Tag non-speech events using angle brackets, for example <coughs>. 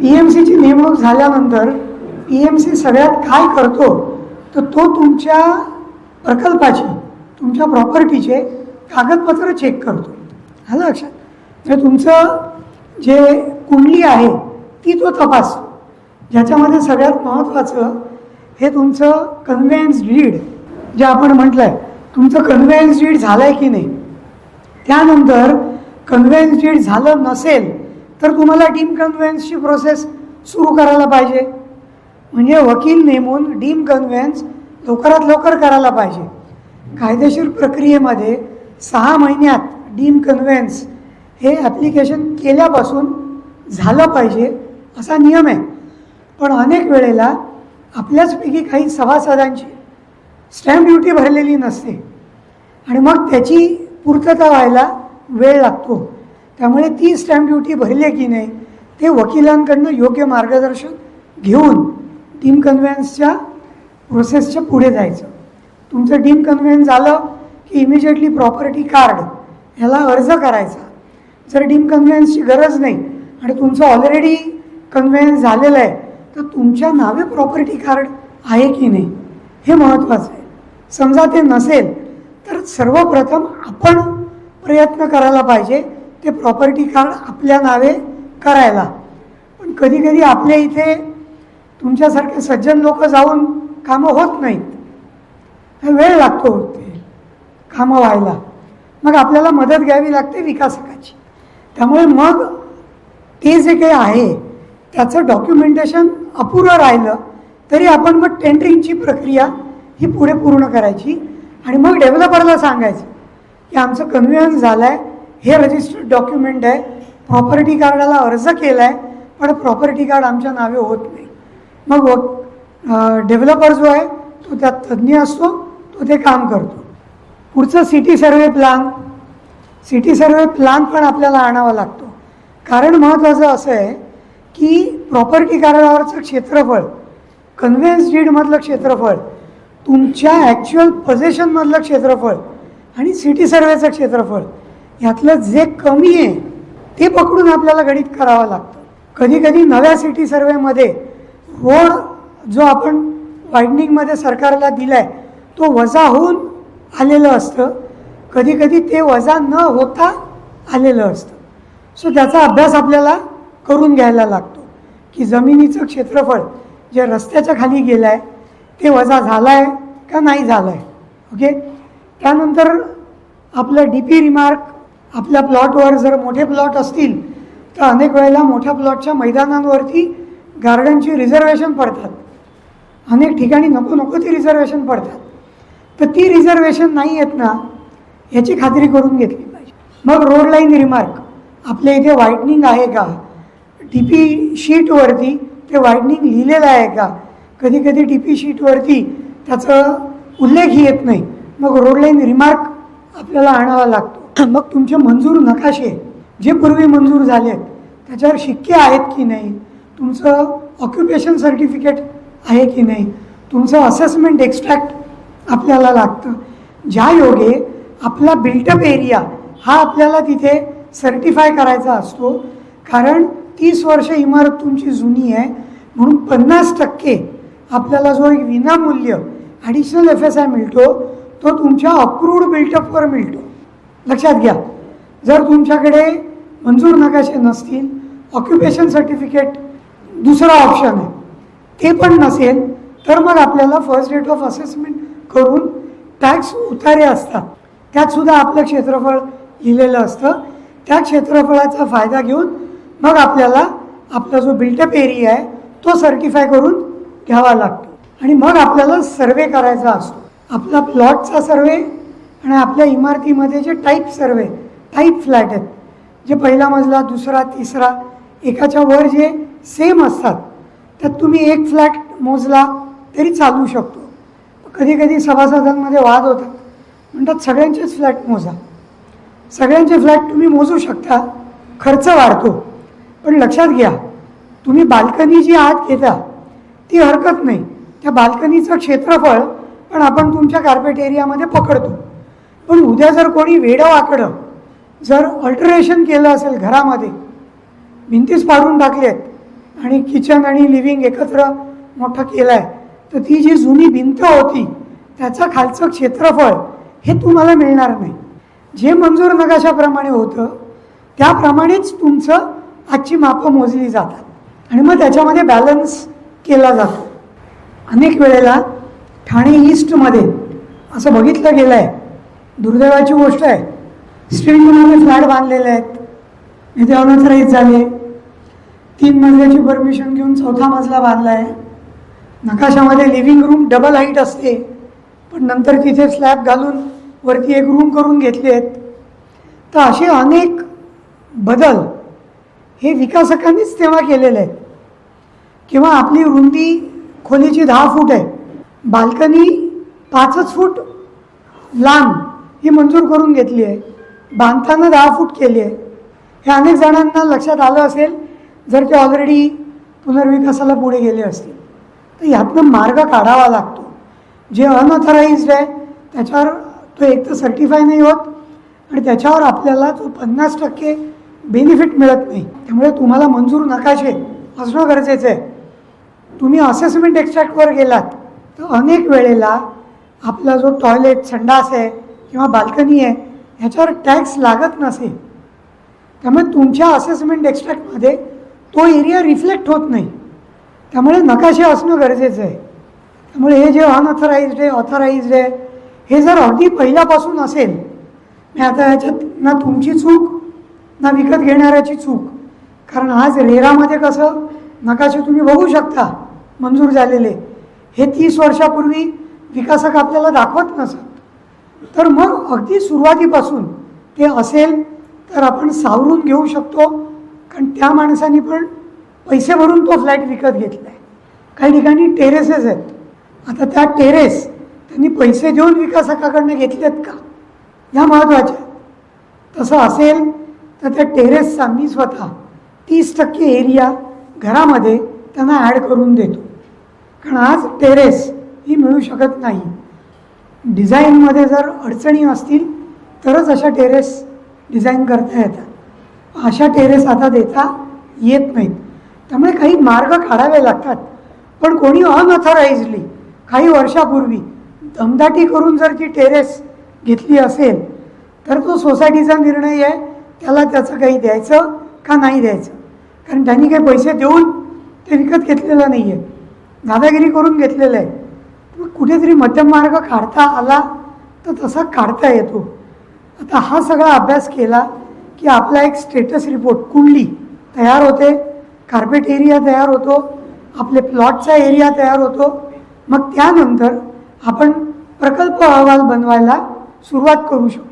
P M सीची नेमणूक झाल्यानंतर पी एम सी सगळ्यात काय करतो? तर तो तुमच्या प्रकल्पाची तुमच्या प्रॉपर्टीचे कागदपत्र चेक करतो. झालं लक्षात? म्हणजे तुमचं जे कुंडली आहे ती तो तपासतो. ज्याच्यामध्ये सगळ्यात महत्त्वाचं हे तुमचं कन्व्हेन्स डीड जे आपण म्हटलं आहे तुमचं कन्व्हेन्स डीड झालं आहे की नाही? त्यानंतर कन्व्हेन्स डीड झालं नसेल तर तुम्हाला डीम कन्व्हेन्सची प्रोसेस सुरू करायला पाहिजे. म्हणजे वकील नेमून डीम कन्व्हेन्स लवकरात लवकर करायला पाहिजे. कायदेशीर प्रक्रियेमध्ये सहा महिन्यात डीम कन्व्हेन्स हे ॲप्लिकेशन केल्यापासून झालं पाहिजे असा नियम आहे. पण अनेक वेळेला आपल्याचपैकी काही सभासदांची स्टॅम्प ड्युटी भरलेली नसते. आणि मग त्याची पूर्तता व्हायला वेळ लागतो. त्यामुळे ती स्टॅम्प ड्युटी भरली की नाही ते वकिलांकडनं योग्य मार्गदर्शन घेऊन डीम कन्व्हेन्सच्या प्रोसेसच्या पुढे जायचं. तुमचं डीम कन्व्हेन्स झालं की इमिजिएटली प्रॉपर्टी कार्ड ह्याला अर्ज करायचा. जर डीम कन्व्हेन्सची गरज नाही आणि तुमचं ऑलरेडी कन्व्हेन्स झालेलं आहे तर तुमच्या नावे प्रॉपर्टी कार्ड आहे की नाही हे महत्त्वाचं आहे. समजा ते नसेल तर सर्वप्रथम आपण प्रयत्न करायला पाहिजे ते प्रॉपर्टी कार्ड आपल्या नावे करायला. पण कधीकधी आपल्या इथे तुमच्यासारखे सज्जन लोक जाऊन कामं होत नाहीत. वेळ लागतो ते कामं व्हायला. मग आपल्याला मदत घ्यावी लागते विकासकाची. त्यामुळे मग ते जे काही आहे त्याचं डॉक्युमेंटेशन अपुरं राहिलं तरी आपण मग टेंडरिंगची प्रक्रिया ही पुढे पूर्ण करायची आणि मग डेव्हलपरला सांगायचं की आमचं कन्व्हिन्स झालं आहे हे रजिस्टर्ड डॉक्युमेंट आहे. प्रॉपर्टी कार्डाला अर्ज केला आहे पण प्रॉपर्टी कार्ड आमच्या नावे होत नाही. मग डेव्हलपर जो आहे तो त्यात तज्ज्ञ असतो तो ते काम करतो. पुढचं city survey plan city survey plan पण आपल्याला आणावा लागतो. कारण महत्त्वाचं असं आहे की प्रॉपर्टी कार्डावरचं क्षेत्रफळ कन्व्हेन्स डीडमधलं क्षेत्रफळ तुमच्या ॲक्च्युअल पोझेशनमधलं क्षेत्रफळ आणि सिटी सर्वेचं क्षेत्रफळ यातलं जे कमी आहे ते पकडून आपल्याला गणित करावं लागतं. कधी कधी नव्या सिटी सर्वेमध्ये रोड जो आपण वायडनिंगमध्ये सरकारला दिला आहे तो वजा होऊन आलेलं असतं. कधी कधी ते वजा न होता आलेलं असतं. सो त्याचा अभ्यास आपल्याला करून घ्यायला लागतो. की जमिनीचं क्षेत्रफळ जे रस्त्याच्या खाली गेलं आहे ते वजा झालं आहे का नाही झालं आहे ओके त्यानंतर आपलं डी पी रिमार्क आपल्या प्लॉटवर जर मोठे प्लॉट असतील तर अनेक वेळेला मोठ्या प्लॉटच्या मैदानांवरती गार्डनची रिझर्वेशन पडतात. अनेक ठिकाणी नको नको ती रिझर्वेशन पडतात. तर ती रिझर्वेशन नाही येत ना याची खात्री करून घेतली पाहिजे. मग रोड लाईन रिमार्क आपल्या इथे व्हाईटनिंग आहे का? टी पी शीटवरती ते व्हाईटनिंग लिहिलेलं आहे का? कधी कधी टी पी शीटवरती त्याचं उल्लेखही येत नाही. मग रोड लाईन रिमार्क आपल्याला आणावा लागतो. <coughs> मग तुमचे मंजूर नकाशे जे पूर्वी मंजूर झाले आहेत त्याच्यावर शिक्के आहेत की नाही? तुमचं ऑक्युपेशन सर्टिफिकेट आहे की नाही? तुमचं असेसमेंट एक्स्ट्रॅक्ट आपल्याला लागतं. ज्या योगे आपला बिल्टअप एरिया हा आपल्याला तिथे सर्टिफाय करायचा असतो कारण तीस वर्ष इमारत तुमची जुनी आहे म्हणून पन्नास टक्के आपल्याला जो एक विनामूल्य ॲडिशनल एफ एस आय मिळतो तो तुमच्या अप्रूव्ड बिल्टअपवर मिळतो. लक्षात घ्या. जर तुमच्याकडे मंजूर नकाशे नसतील ऑक्युपेशन सर्टिफिकेट दुसरा ऑप्शन आहे. ते पण नसेल तर मग आपल्याला फर्स्ट डेट ऑफ असेसमेंट करून टॅक्स उतारे असतात. त्यात सुद्धा आपलं क्षेत्रफळ लिहिलेलं असतं. त्या क्षेत्रफळाचा फायदा घेऊन मग आपल्याला आपला जो बिल्टअप एरिया आहे तो सर्टिफाय करून घ्यावा लागतो. आणि मग आपल्याला सर्वे करायचा असतो. आपला प्लॉटचा सर्वे आणि आपल्या इमारतीमध्ये जे टाईप सर्वे टाईप फ्लॅट आहेत जे पहिला मजला दुसरा तिसरा एकाच्या वर जे सेम असतात त्यात तुम्ही एक फ्लॅट मोजला तरी चालू शकतो. कधी कधी सभासदांमध्ये वाद होतात. म्हणतात सगळ्यांचेच फ्लॅट मोजा. सगळ्यांचे फ्लॅट तुम्ही मोजू शकता. खर्च वाढतो. पण लक्षात घ्या तुम्ही बाल्कनी जी आत घेता ती हरकत नाही. त्या बाल्कनीचं क्षेत्रफळ पण आपण तुमच्या कार्पेट एरियामध्ये पकडतो. पण उद्या जर कोणी वेडं वाकडं जर अल्टरेशन केलं असेल घरामध्ये भिंतीच पाडून आहेत आणि किचन आणि लिव्हिंग एकत्र मोठं केलं आहे तर ती जी जुनी भिंत होती त्याचं खालचं क्षेत्रफळ हे तुम्हाला मिळणार नाही. जे मंजूर नकाशाप्रमाणे होतं त्याप्रमाणेच तुमचं आजची मापं मोजली जातात आणि मग त्याच्यामध्ये बॅलन्स केला जातो. अनेक वेळेला ठाणे ईस्टमध्ये असं बघितलं गेलं आहे दुर्दैवाची गोष्ट आहे. स्ट्रीटमध्ये फ्लॅट बांधलेले आहेत. इथे अनथराईज झाले. तीन मजल्याची परमिशन घेऊन चौथा मजला बांधला आहे. नकाशामध्ये लिव्हिंग रूम डबल हाईट असते. पण नंतर तिथे स्लॅब घालून वरती एक रूम करून घेतले आहेत. तर असे अनेक बदल हे विकासकांनीच तेव्हा केलेले आहेत. किंवा आपली रुंदी खोलीची दहा फूट आहे. बाल्कनी पाचच फूट लांब. ही मंजूर करून घेतली आहे. बांधताना दहा फूट केली आहे. हे अनेक जणांना लक्षात आलं असेल जर ते ऑलरेडी पुनर्विकासाला पुढे गेले असतील. तर ह्यातनं मार्ग काढावा लागतो. जे अनऑथराईज्ड आहे त्याच्यावर तो एक तर सर्टिफाय नाही होत आणि त्याच्यावर आपल्याला तो पन्नास टक्के बेनिफिट मिळत नाही. त्यामुळे तुम्हाला मंजूर नकाशे असणं गरजेचं आहे. तुम्ही असेसमेंट एक्स्ट्रॅक्टवर गेलात तर अनेक वेळेला आपला जो टॉयलेट संडास आहे किंवा बाल्कनी आहे ह्याच्यावर टॅक्स लागत नसेल त्यामुळे तुमच्या असेसमेंट एक्स्ट्रॅक्टमध्ये तो एरिया रिफ्लेक्ट होत नाही. त्यामुळे नकाशे असणं गरजेचं आहे. त्यामुळे हे जे अनऑथराईज्ड आहे ऑथराईज्ड आहे हे जर अगदी पहिल्यापासून असेल मी आता ह्याच्यात ना तुमची चूक ना विकत घेणाऱ्याची चूक. कारण आज रेरामध्ये कसं नकाशे तुम्ही बघू शकता मंजूर झालेले. हे तीस वर्षापूर्वी विकासक आपल्याला दाखवत नसत. तर मग अगदी सुरुवातीपासून ते असेल तर आपण सावरून घेऊ शकतो. कारण त्या माणसाने पण पैसे भरून तो फ्लॅट विकत घेतला आहे काही ठिकाणी टेरेसेस आहेत. आता त्या टेरेस त्यांनी पैसे देऊन विकासकाकडनं घेतलेत का? ह्या महत्त्वाच्या. आहेत. तसं असेल तर त्या टेरेसचा मी स्वतः तीस टक्के एरिया घरामध्ये त्यांना ॲड करून देतो. कारण आज टेरेस ही मिळू शकत नाही. डिझाईनमध्ये जर अडचणी असतील तरच अशा टेरेस डिझाईन करता येतात. अशा टेरेस आता देता येत नाहीत. त्यामुळे काही मार्ग काढावे लागतात. पण कोणी अनऑथराईजली काही वर्षापूर्वी दमदाटी करून जर ती टेरेस घेतली असेल तर तो सोसायटीचा निर्णय आहे त्याला त्याचं काही द्यायचं का नाही द्यायचं? कारण त्यांनी काही पैसे देऊन ते विकत घेतलेलं नाही आहे दादागिरी करून घेतलेलं आहे. मग कुठेतरी मध्यम मार्ग काढता आला तर तसा काढता येतो. आता हा सगळा अभ्यास केला की आपला एक स्टेटस रिपोर्ट कुंडली तयार होते कार्पेट एरिया तयार होतो आपले प्लॉटचा एरिया तयार होतो. मग त्यानंतर आपण प्रकल्प अहवाल बनवायला सुरुवात करू शकतो.